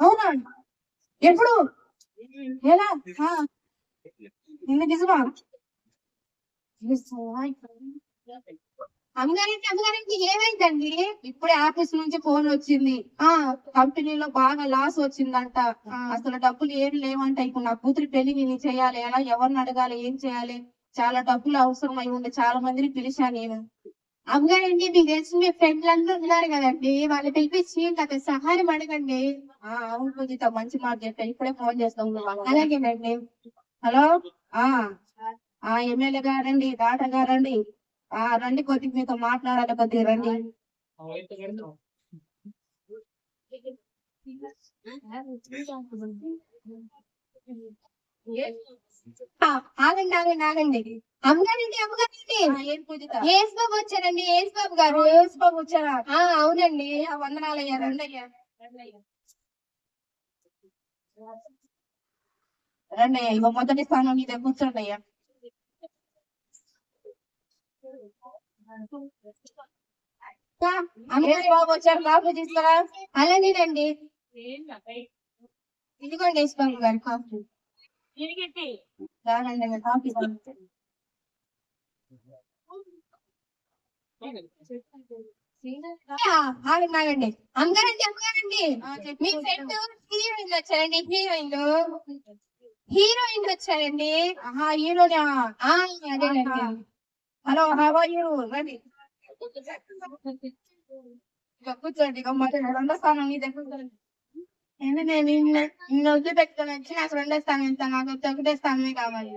అవునా? ఎప్పుడు? ఎలా. నిన్న నిజమా అమ్మగారికి ఏమైందండి? ఇప్పుడే ఆఫీస్ నుంచి ఫోన్ వచ్చింది. ఆ కంపెనీలో బాగా లాస్ వచ్చిందంట. అసలు డబ్బులు ఏం లేవంట. ఇప్పుడు నా కూతురు పెళ్ళి నేను చేయాలి. ఎలా ఎవరిని అడగాలి? ఏం చేయాలి? చాలా డబ్బులు అవసరం అయి ఉండే. చాలా మందిని పిలిచాను నేను. అమ్మగారండి మీకు తెలిసిన మీ ఫ్రెండ్లు అందరూ ఉన్నారు కదండి. వాళ్ళు పిలిపించి నాకు సహాయం అడగండి. ఆ అవును పూజిత మంచి మాట చెప్పా ఇప్పుడే ఫోన్ చేస్తాం అలాగేనండి. హలో? ఆ ఆ ఎమ్మెల్యే గారండి డాక్టర్ గారండి. ఆ రండి కొద్దిగా మీతో మాట్లాడాలి కొద్దిగా రండి. ఆగండి ఆగండి ఆగండి. అమ్మగారండి అమ్మగారండి ఏసు బాబు వచ్చారండి ఏసు బాబు గారు. యేసు బాబు వచ్చారా? ఆ అవునండి. ఆ, వందనాలయ్యా రండి అయ్యా రండి అయ్యా ఇగో మొదటి స్థానం మీద కూర్చోండి అయ్యా యేసు బాబు వచ్చారు కాఫీ తీసుకురా అలాగేనండి ఇదిగోండి యేసు బాబు గారు కాఫీ. ఆగండి అందరం చెప్పారండి మీ ఫ్రెండ్ హీరోయిన్ వచ్చారండి హీరోయిన్ హీరోయిన్ వచ్చారండి ఆహా అదేనండి హలో హౌ ఆర్ రండి కూర్చోండి ఇక రెండో స్థానం నేను నిన్న నిన్న వదిలి పెట్టుకొని వచ్చి నాకు రెండో స్థానం ఇస్తాను నాకు వచ్చి ఒకటే స్థానమే కావాలి.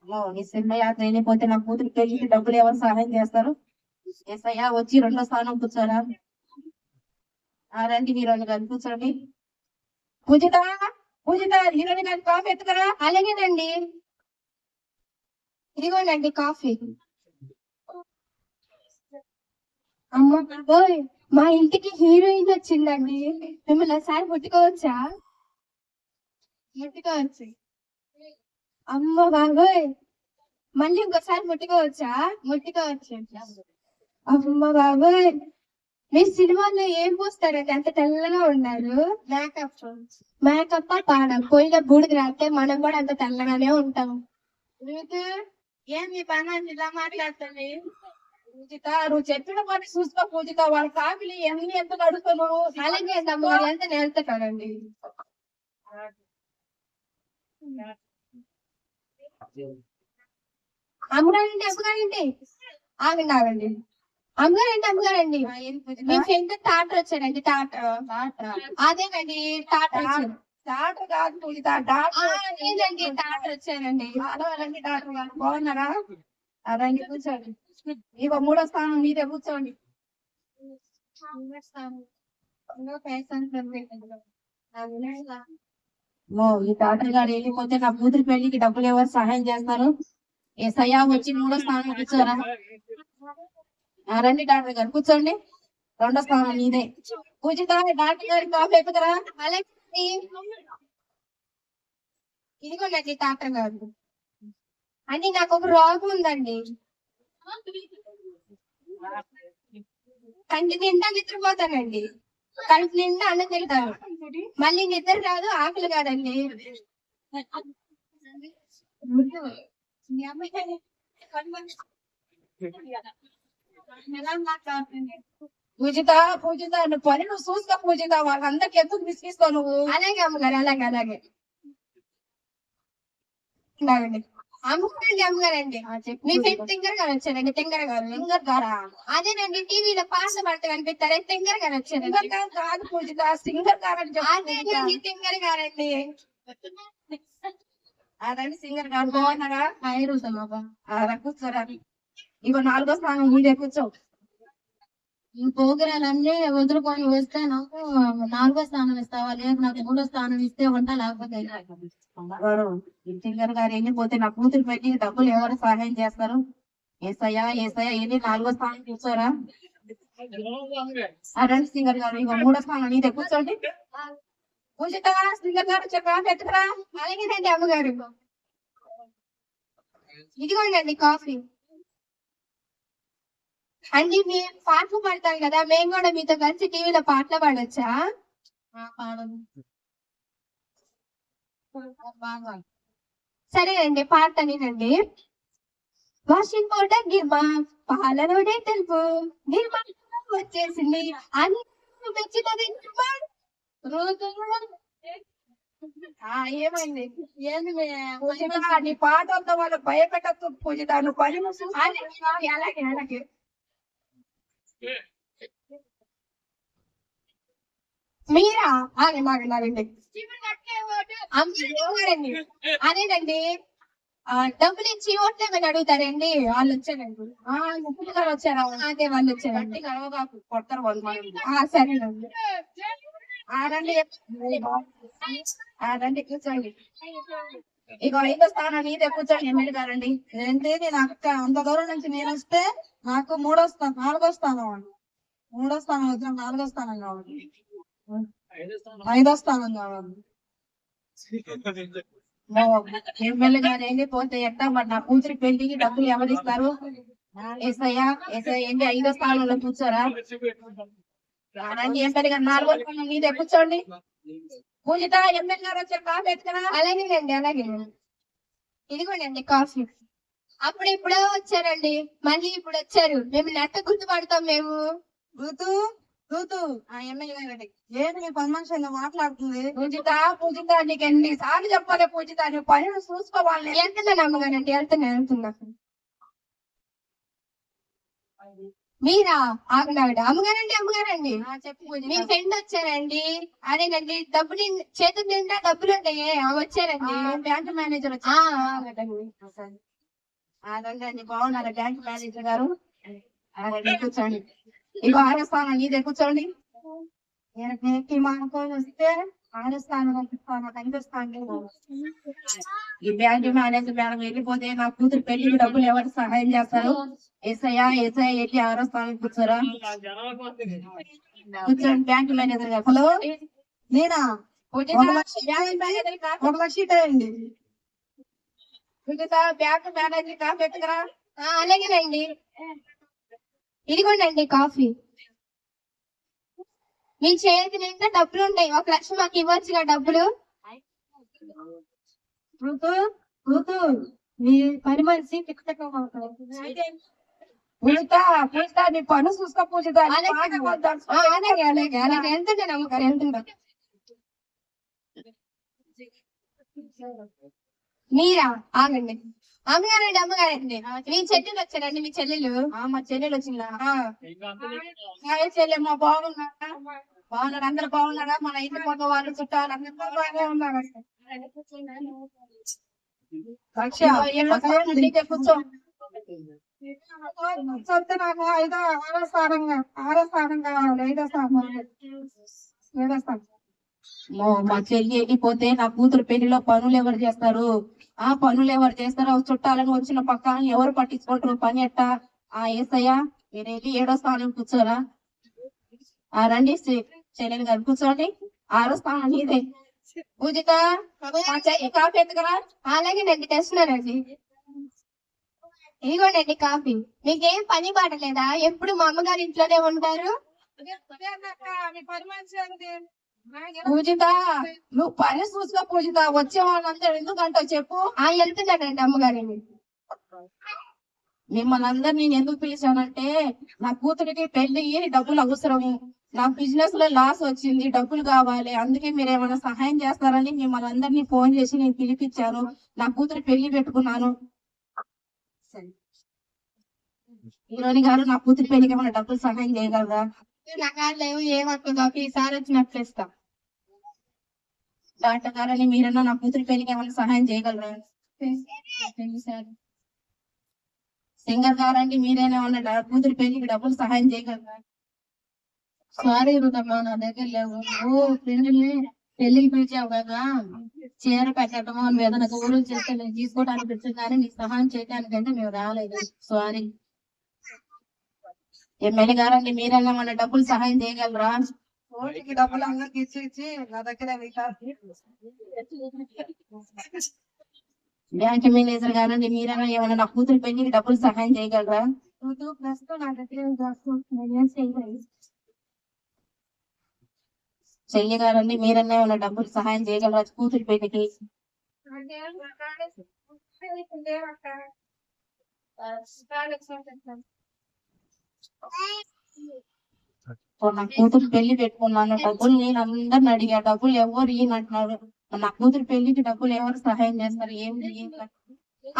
అమ్మో, ఈ సినిమా యాత్ర వెళ్ళిపోతే నా కూతురు పెళ్ళికి డబ్బులు ఎవరు సహాయం చేస్తారు? ఎస్ వచ్చి రెండో స్థానం కూర్చోరా? ఆ రండి హీరోయిన్ గారు కూర్చోండి. పూజిత పూజిత హీరోయిన్ గారి కాఫీ ఎత్తుకరా? అలాగేనండి. ఇదిగోండి కాఫీ. అమ్మ బాబోయ్ మా ఇంటికి హీరోయిన్ వచ్చిందండి. మిమ్మల్ని ఒకసారి ముట్టుకోవచ్చా? ముట్టుకోవచ్చు. అమ్మ బాబోయ్! మళ్ళీ ఇంకోసారి ముట్టుకోవచ్చా? ముట్టుకోవచ్చు. అమ్మ బాబోయ్! మీరు సినిమాలో ఏం పూస్తారండి? అంత తెల్లగా ఉన్నారు. మేకప్ మేకప్ పాడం పోయిన బూడిద రాస్తే మనం కూడా అంత తెల్లగానే ఉంటాం. ఏం మీ పని ఇలా మాట్లాడుతుంది పూజిత నువ్వు చెప్పిన పని చూసుకో పూజిత. వాళ్ళ కాఫీలు ఎన్ని ఎంత కడుగుతున్నావు అలాగే అమ్మగారు ఎంత నేర్తాడండి అమ్మగారండి అమ్మగారండి ఆగండి ఆగండి. అమ్మగారండి అమ్మగారండి? మీ ఫ్రెండ్ టాటర్ వచ్చాడండి టాటర్. డాక్టరా? అదేనండి టాటర్ డాక్టర్ కాదు పూజిత డాక్టర్ లేదండి టాటర్ వచ్చారండి హలో రండి డాక్టర్ గారు బాగున్నారా? రండి కూర్చోండి. ఇక మూడో స్థానం మీదే కూర్చోండి. ఓ ఈ డాక్టర్ గారు వెళ్ళిపోతే నా కూతురు పెళ్ళికి డబ్బులు ఎవరు సహాయం చేస్తారు? ఎస్ఐయా వచ్చి మూడో స్థానం కూర్చోరా. రండి డాక్టర్ గారు కూర్చోండి. రెండో స్థానం మీదే. పూజిత డాక్టర్ గారి కాఫీ అలాగే ఇదిగోండి టాటర్ గారు. అండి నాకు ఒక రోగం ఉందండి. కంటి నిండా నిద్రపోతానండి. కడుపు నిండా అన్నం తింటాను. మళ్ళీ నిద్ర రాదు ఆకలి కాదండి. పూజిత పూజిత నువ్వు పని నువ్వు చూసుకో పూజిత వాళ్ళందరికి ఎందుకు విసిగిస్తావు నువ్వు? అలాగే అమ్మగారు అలాగే అలాగే. అలాగండి. అమ్మగారండి అమ్మగారండి మీ. ఫ్రెండ్ తింగర్ గారు. వచ్చారండి. తింగర్ గారు సింగర్ గారా? అదేనండి టీవీలో పాటలు పాడుతూ కనిపిస్తారే తింగర్ గారు వచ్చారండి. కాదు పూజిత సింగర్ గారు. అదేనండి తింగర్ గారండి. రండి సింగర్ గారు బాగున్నారా? కూర్చోరా. ఇగో నాలుగో స్థానం మీదే కూర్చో. ఈ పోగిరాలన్నీ వదులుకొని వస్తే నాకు నాలుగో స్థానం ఇస్తావా? లేదు నాకు మూడో స్థానం ఇస్తే వంట లేకపోతే గారు, సింగర్ గారు వెళ్ళిపోతే నా కూతురు పెట్టి డబ్బులు ఎవరు సహాయం చేస్తారు? ఏసయ్యా ఏసయ్యా వెళ్ళి నాలుగో స్థానం చూసారా? ఆ రండి సింగర్ గారు ఇగో మూడో స్థానం మీదే కూర్చోండి. పూజిత సింగర్ గారు చెప్పా పెట్టుకురా అలాగేనండి అమ్మగారు. ఇదిగోండి కాఫీ. అండి మీరు పాటలు పాడతారు కదా మేము కూడా మీతో కలిసి టీవీలో పాటలు పాడొచ్చా? సరేనండి పాడతానేనండి వాషింగ్ పౌడర్ గిర్మా పాలలోనే తెలుపు గిర్మా వచ్చేసింది. అని మెచ్చినది రోజు ఏమైంది? ఏంది నీ పాటలతో వాళ్ళు భయపెట్టద్దు పూజిత నువ్వు పని అలాగే అలాగే. మీరా? అదేనండి. డబ్బులు ఇచ్చి ఓట్లేమని అడుగుతారండి. వాళ్ళు వచ్చారండి. ఆ, ముప్పుడు గారు వచ్చారా? అదే వాళ్ళు వచ్చారండి. కలవగా కొడతారు వాళ్ళు సరేనండి. ఆ, రండి ఆ, రండి కూర్చోండి. ఇక ఐదో స్థానం నీదే కూర్చోండి ఎమ్మెల్యే గారండి. ఏంటి నేను అక్క అంత దూరం నుంచి నేను వస్తే నాకు మూడో స్థానం నాలుగో స్థానం అండి. మూడో స్థానం వచ్చిన నాలుగో స్థానం కావాలి. ఐదో స్థానం కావాలి. ఎమ్మెల్యే గారు పోతే ఎట్టా మరి నా కూతురి పెళ్ళికి డబ్బులు ఎవరిస్తారు ఏంటి ఐదో స్థానంలో కూర్చోరా? ఎమ్మెల్యే గారు నాలుగో స్థానం నీదే కూర్చోండి. పూజిత ఎమ్మెల్యే గారు వచ్చారు కాఫీ ఎత్తుకరా. అలాగేనండి అలాగే. ఇదిగోండి కాఫీ. అప్పుడు ఎప్పుడో వచ్చారండి. మళ్ళీ ఇప్పుడు వచ్చారు. మేము నెట్ట గుర్తుపడతాం మేము. ఋతు ఋతు ఆ ఎమ్మెల్యే గారండి ఏంటి మీ పని మనిషి మాట్లాడుతుంది? పూజిత పూజిత నీకు ఎన్ని సార్లు చెప్పాలి పూజిత? నువ్వు పని చూసుకోవాలి. వెళ్తున్నాను అమ్మగారండి? వెళ్తున్నా వెళ్తున్నా. మీరా? ఆగండి అమ్మగారండి అమ్మగారండి. మీ ఫ్రెండ్ వచ్చారండి. అదేనండి డబ్బులు చేతుల నిండా డబ్బులు ఉంటాయి వచ్చారండి. బ్యాంక్ మేనేజర్ వచ్చారు. అండి బాగున్నారా బ్యాంక్ మేనేజర్ గారు? కూర్చోండి. ఇగో ఆరో స్థానం నీదే కూర్చోండి. నేను వస్తే ఆరో స్థానం పంపిస్తాను ఐదో స్థానం ఈ బ్యాంక్ మేనేజర్ మేడం వెళ్ళిపోతే నా కూతురు పెళ్ళికి డబ్బులు ఎవరు సహాయం చేస్తారు ఎస్ఐయా ఎస్ఐ వెళ్ళి ఆరో స్థానం కూర్చోరా కూర్చోండి బ్యాంక్ మేనేజర్ గారు హలో నేనా పూజిత, ఒక లక్ష బ్యాంక్ మేనేజర్ కా- ఒక లక్ష ఇటేయండి పూజిత బ్యాంక్ మేనేజర్ కాఫీ ఎత్తుకురా ఆ, అలాగేనండి ఇదిగోండి కాఫీ మీ చేతి నిండా డబ్బులు ఉంటాయి ఒక లక్ష మాకు ఇవ్వచ్చుగా డబ్బులు. ఋతు ఋతు మీ పని మనిషి టిక్ పూజిత పూజిత నీ పను చూసుకో పూజిత నీ అలాగే. మాట వద్దు. ఆ, అలాగే అలాగే అలాగే వెళ్తుండే నమ్మకారు వెళ్తుండే మీరా? ఆగండి. అమ్మగారండి అమ్మగారండి. మీ చెల్లెలు వచ్చారండి మీ చెల్లెలు? ఆ, మా చెల్లెలు వచ్చిందా? హాయ్ చెల్లెమ్మ బాగున్నారా బాగున్నారు అందరు బాగున్నారా మన ఇంటి పక్క వాళ్ళు చుట్టాలు అందరు బాగానే ఉన్నారు నీకే కూర్చో. చెప్తే నాకు ఐదో ఆరో స్థానంగా ఆరో స్థానం కావాలి ఐదో స్థానం ఏడో స్థానం. మో, చెల్లి వెళ్ళిపోతే నా కూతురు పెళ్ళిలో పనులు ఎవరు చేస్తారు? ఆ పనులు ఎవరు చేస్తారో చుట్టాలను వచ్చిన పక్క ఎవరు పట్టించుకుంటారు? పని ఎట్టా? ఆ ఏసయ్య మీరు వెళ్ళి ఏడో స్థానం కూర్చోరా? రండి. చెల్లెలు గారు కూర్చోండి. ఆరో స్థానం నీదే పూజిత కాఫీ ఎత్తుకరా అలాగేనండి తెస్తున్నానండి. ఇదిగోండి కాఫీ. మీకేం పని పాట లేదా? ఎప్పుడు మా అమ్మగారి ఇంట్లోనే ఉంటారు? పూజిత నువ్వు పని చూసుకో పూజిత. వచ్చే వాళ్ళందరూ ఎందుకంటో చెప్పు. ఆ వెళ్తున్నానండి అమ్మగారిని. మిమ్మల్ని అందరు నేను ఎందుకు పిలిచానంటే నా కూతురికి పెళ్ళి డబ్బులు అవసరము. నా బిజినెస్లో లాస్ వచ్చింది డబ్బులు కావాలి అందుకే మీరు ఏమైనా సహాయం చేస్తారని మిమ్మల్ని అందరినీ ఫోన్ చేసి నేను పిలిపించాను. నా కూతురు పెళ్ళి పెట్టుకున్నాను. హీరోని గారు నా కూతురు పెళ్ళికి ఏమైనా డబ్బులు సహాయం చేయగలరా? నా కార్లేవు ఏమక్క కాఫీ ఈసారి వచ్చినట్లు ఇస్తా. డాక్టర్ గారని మీరన్నా నా కూతురు పెళ్ళికి ఏమైనా సహాయం చేయగలరా? సింగర్ గారండి మీరేనా ఏమన్నా నా కూతురు పెళ్ళికి డబ్బులు సహాయం చేయగలరా? సారీ రుదమ్మా నా దగ్గర లేవు. నువ్వు ఫ్రెండ్ని పెళ్ళికి పిలిచావు కదా చీర పెట్టడము నువ్వు ఏదైనా గౌరవం చేస్తే నేను తీసుకోవడానికి పిలిచాను కానీ నీకు సహాయం చేయడానికంటే మేము రాలేదు. సారీ ఎమ్మెల్యే గారండి మీరైనా మన డబ్బులు సహాయం చేయగలరా? ఓటికి డబ్బులు అందరికి ఇచ్చి ఇచ్చి నా దగ్గర బ్యాంక్ మేనేజర్ గారండి మీరైనా ఏమైనా నా కూతురు పెళ్ళికి డబ్బులు సహాయం చేయగలరా? ప్రస్తుతం నా దగ్గర చెయ్యగలండి మీరన్నా ఉన్న డబ్బులు సహాయం చేయగలరా? కూతురు పెళ్ళికి నా కూతురు పెళ్ళి పెట్టుకున్నాను. డబ్బులు నేను అందరిని అడిగా. డబ్బులు ఎవరు ఈయనంటున్నారు? నా కూతురు పెళ్ళికి డబ్బులు ఎవరు సహాయం చేస్తారు? ఏం ఏం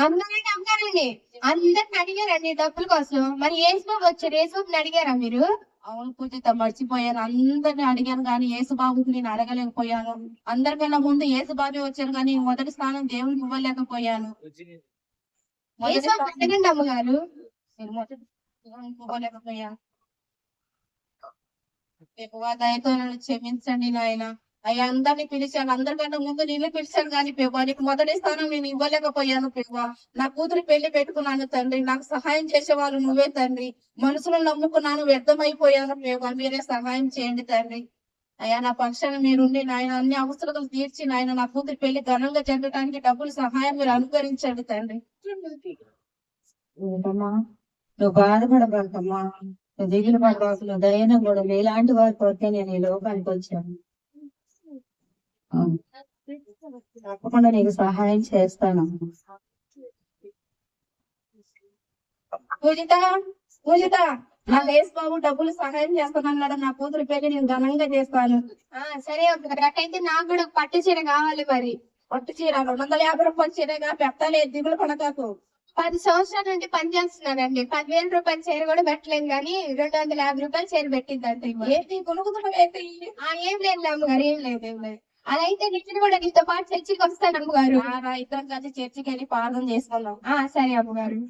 అందరూ నమ్మారండి. అందరిని అడిగారండి డబ్బుల కోసం. మరి ఏసుబాబు వచ్చారు? ఏసుబాబుని అడిగారా మీరు? అవును పూజిత మర్చిపోయాను. అందరిని అడిగాను కానీ యేసుబాబుకి నేను అడగలేకపోయాను. అందరికన్నా ముందు యేసుబాబే వచ్చారు కానీ మొదటి స్థానం దేవుడికి ఇవ్వలేకపోయాను. ఏసుబాబు అమ్మగారు. నేను మొదటి ఇవ్వలేకపోయాను ఎక్కువ దయతో నన్ను క్షమించండి నాయన. అయ్యా అందరిని పిలిచాను. అందరికన్నా ముందు నిన్ను పిలిచాను కానీ ప్రభా నీకు మొదటి స్థానం నేను ఇవ్వలేకపోయాను ప్రభా. నా కూతురు పెళ్ళి పెట్టుకున్నాను తండ్రి. నాకు సహాయం చేసేవాళ్ళు నువ్వే తండ్రి. మనసులో నమ్ముకున్నాను వ్యర్థమైపోయాను ప్రభా. మీరే సహాయం చేయండి తండ్రి. అయ్యా నా పక్షాన మీరుండి నాయన అన్ని అవసరాలు తీర్చి నాయన నా కూతురు పెళ్ళి ఘనంగా జరగడానికి డబ్బులు సహాయం మీరు అనుకరించండి తండ్రి. నువ్వు బాధపడబాకమ్మా. నువ్వు దిగులు పడబాకు. నువ్వు దయన కూడా. ఇలాంటి వారి కొరకే నేను ఈ లోకానికి వచ్చాను. తప్పకుండా నీకు సహాయం చేస్తాను. పూజిత పూజిత నా దేశ్ బాబు డబ్బులు సహాయం చేస్తానన్నాడు. నా కూతురు పెళ్ళి నేను ఘనంగా చేస్తాను. ఆ సరే అట్టయితే నాకు కూడా పట్టు చీర కావాలి మరి. పట్టు చీర రెండు వందల యాభై రూపాయల చీరగా పెట్టాలి. దిగులు పడకాకు పది సంవత్సరాల నుండి పని చేస్తున్నానండి. పదివేల రూపాయల చీర కూడా పెట్టలేదు కానీ రెండు వందల యాభై రూపాయల చీర పెట్టిందంటే ఏంటి ఏంటి? ఏం లేదు అమ్మగారు ఏం లేదు ఏం లేదు. అలా అయితే నేను కూడా నీతో పాటు చర్చికి వస్తాను అమ్మగారు. ఇద్దరం కలిసి చర్చికి వెళ్ళి ప్రార్థన చేసుకుందాం. ఆ సరే అమ్మగారు.